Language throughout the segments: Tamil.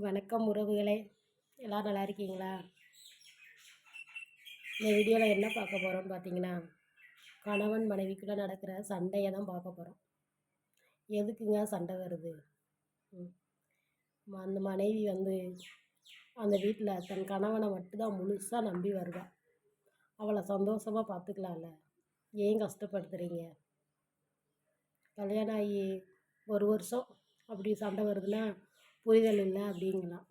வணக்கம் உறவுகளே. எல்லோரும் நல்லா இருக்கீங்களா? இந்த வீடியோவில் என்ன பார்க்க போகிறோம்னு பார்த்தீங்கன்னா கணவன் மனைவிக்குள்ளே நடக்கிற சண்டையை தான் பார்க்க போகிறோம் எதுக்குங்க சண்டை வருது? அந்த மனைவி வந்து அந்த வீட்டில் தன் கணவனை மட்டும்தான் முழுசாக நம்பி வருவா. அவளை சந்தோஷமாக பார்த்துக்கலாம்ல. ஏன் கஷ்டப்படுத்துகிறீங்க கல்யாணம் ஆகி ஒரு வருஷம் அப்படி சண்டை வருதுன்னா புரிதல் இல்லை அப்படிங்கலாம்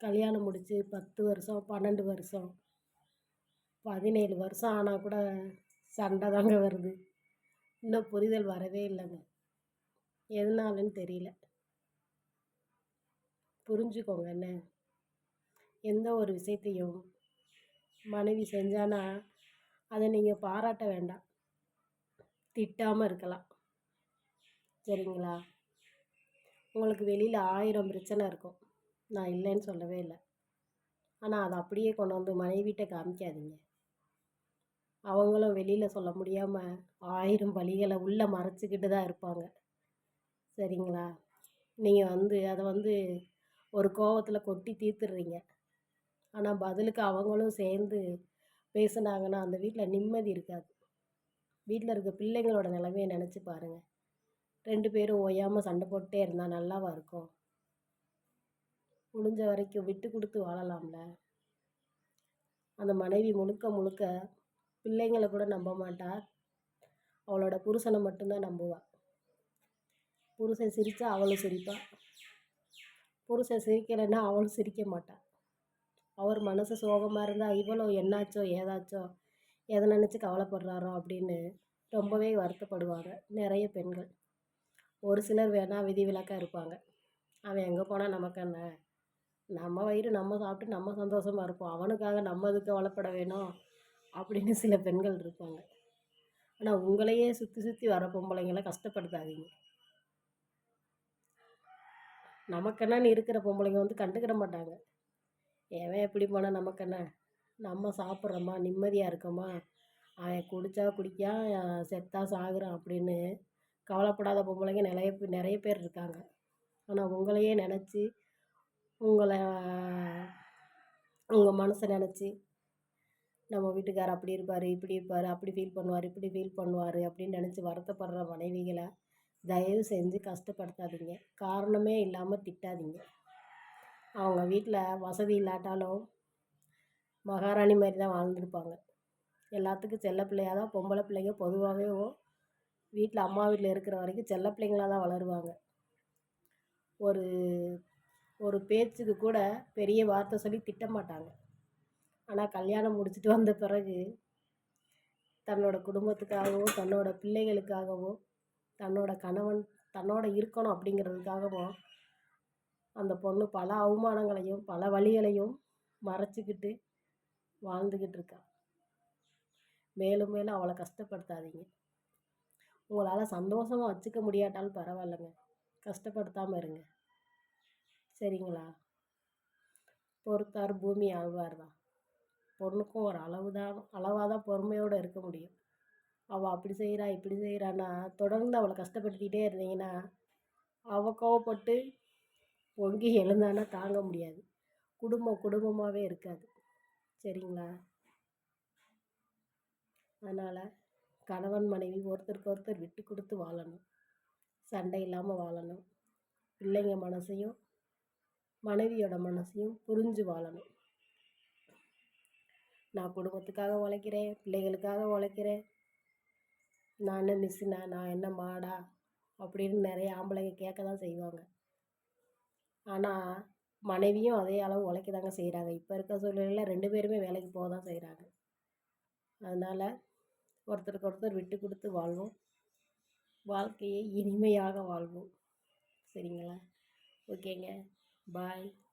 கல்யாணம் முடித்து பத்து வருஷம் பன்னெண்டு வருஷம் பதினேழு வருஷம் ஆனால் கூட சண்டை தாங்க வருது. இன்னும் புரிதல் வரவே இல்லைங்க. எதனாலன்னு தெரியல. புரிஞ்சுக்கோங்க என்ன? எந்த ஒரு விஷயத்தையும் மனைவி செஞ்சானா அதை நீங்கள் பாராட்ட வேண்டாம். திட்டாமல் இருக்கலாம். சரிங்களா? உங்களுக்கு வெளியில் ஆயிரம் பிரச்சனை இருக்கும். நான் இல்லைன்னு சொல்லவே இல்லை. ஆனால் அதை அப்படியே கொண்டு வந்து மனைவிட்ட காமிக்காதீங்க. அவங்களும் வெளியில் சொல்ல முடியாமல் ஆயிரம் வழிகளை உள்ளே மறைச்சிக்கிட்டு தான் இருப்பாங்க. சரிங்களா? நீங்கள் வந்து அதை வந்து ஒரு கோவத்தில் கொட்டி தீர்த்துடுறீங்க. ஆனால் பதிலுக்கு அவங்களும் சேர்ந்து பேசுனாங்கன்னா அந்த வீட்டில் நிம்மதி இருக்காது. வீட்டில் இருக்க பிள்ளைங்களோட நிலமையை நினச்சி பாருங்கள் ரெண்டு பேரும் ஓயாமல் சண்டை போட்டே இருந்தால் நல்லாவா இருக்கும்? முடிஞ்ச வரைக்கும் விட்டு கொடுத்து வாழலாம்ல. அந்த மனைவி முழுக்க முழுக்க பிள்ளைங்களை கூட நம்ப மாட்டார் அவளோட புருஷனை மட்டும்தான் நம்புவாள் புருஷன் சிரித்தா அவளும் சிரிப்பாள் புருஷன் சிரிக்கலைன்னா அவளும் சிரிக்க மாட்டாள் அவர் மனசு சோகமாக இருந்தால் இவ்வளோ என்னாச்சோ ஏதாச்சோ எதை நினச்சி கவலைப்படுறாரோ அப்படின்னு ரொம்பவே வருத்தப்படுவாங்க நிறைய பெண்கள். ஒரு சிலர் வேணால் விதிவிலக்காக இருப்பாங்க. அவன் எங்கே போனால் நமக்கு என்ன? நம்ம வயிறு நம்ம சாப்பிட்டு நம்ம சந்தோஷமாக இருப்போம். அவனுக்காக நம்ம இதுக்கு வளப்பட வேணும்? அப்படின்னு சில பெண்கள் இருப்பாங்க. ஆனால் உங்களையே சுற்றி சுற்றி வர பொம்பளைங்களை கஷ்டப்படுத்தாதீங்க. நமக்கென்னு இருக்கிற பொம்பளைங்க வந்து கண்டுக்கிட மாட்டாங்க. எவன் எப்படி போனால் நமக்கென்ன நம்ம சாப்பிட்றோமா? நிம்மதியாக இருக்கோமா? அவன் குடித்தா குடிக்கா செத்தா சாகுறான் அப்படின்னு கவலைப்படாத பொம்பளைங்க நிறைய பேர் நிறைய பேர் இருக்காங்க. ஆனால் உங்களையே நினச்சி உங்களை உங்கள் மனசை நினச்சி நம்ம வீட்டுக்கார் அப்படி இருப்பார் இப்படி இருப்பார் அப்படி ஃபீல் பண்ணுவார் இப்படி ஃபீல் பண்ணுவார் அப்படின்னு நினச்சி வருத்தப்படுற மனைவிகளை தயவு செஞ்சு கஷ்டப்படுத்தாதீங்க. காரணமே இல்லாமல் திட்டாதீங்க. அவங்க வீட்டில் வசதி இல்லாட்டாலும் மகாராணி மாதிரி தான் வாழ்ந்துருப்பாங்க. எல்லாத்துக்கும் செல்ல பிள்ளையாக தான் பொம்பளை பிள்ளைங்க பொதுவாகவே வீட்டில் அம்மா வீட்டில் இருக்கிற வரைக்கும் செல்ல பிள்ளைங்களாக தான் வளருவாங்க. ஒரு ஒரு பேச்சுக்கு கூட பெரிய வார்த்தை சொல்லி திட்ட மாட்டாங்க. ஆனால் கல்யாணம் முடிச்சுட்டு வந்த பிறகு தன்னோட குடும்பத்துக்காகவும் தன்னோட பிள்ளைகளுக்காகவும் தன்னோட கணவன் தன்னோட இருக்கணும் அப்படிங்கிறதுக்காகவும் அந்த பொண்ணு பல அவமானங்களையும் பல வழிகளையும் மறைச்சிக்கிட்டு வாழ்ந்துக்கிட்டு இருக்கா. மேலும் மேலும் அவளை கஷ்டப்படுத்தாதீங்க. உங்களால் சந்தோஷமாக வச்சுக்க முடியாட்டாலும் பரவாயில்லைங்க. கஷ்டப்படுத்தாமல் இருங்க. சரிங்களா? பொறுத்தார் பூமி ஆழ்வார் தான். பொண்ணுக்கும் ஒரு அளவு தான் அளவாக தான் பொறுமையோடு இருக்க முடியும். அவள் அப்படி செய்கிறா இப்படி செய்கிறான்னா தொடர்ந்து அவளை கஷ்டப்படுத்திக்கிட்டே இருந்தீங்கன்னா அவள் கோவப்பட்டு பொங்கி எழுந்தானா தாங்க முடியாது. குடும்பம் குடும்பமாகவே இருக்காது. சரிங்களா? அதனால் கணவன் மனைவி ஒருத்தருக்கு ஒருத்தர் விட்டு கொடுத்து வாழணும். சண்டை இல்லாமல் வாழணும். பிள்ளைங்க மனசையும் மனைவியோட மனசையும் புரிஞ்சு வாழணும். நான் குடும்பத்துக்காக உழைக்கிறேன் பிள்ளைகளுக்காக உழைக்கிறேன். நான் என்ன மிஸ்ஸுனா நான் என்ன மாடா? அப்படின்னு நிறைய ஆம்பளைங்க கேட்க தான் செய்வாங்க. ஆனால் மனைவியும் அதே அளவு உழைக்க தாங்க செய்கிறாங்க இப்போ இருக்க சூழ்நிலையில் ரெண்டு பேருமே வேலைக்கு போக தான் செய்கிறாங்க அதனால் ஒருத்தருக்கு ஒருத்தர் விட்டு கொடுத்து வாழ்வோம். வாழ்க்கையை இனிமையாக வாழ்வோம். சரிங்களா? ஓகேங்க. பாய்.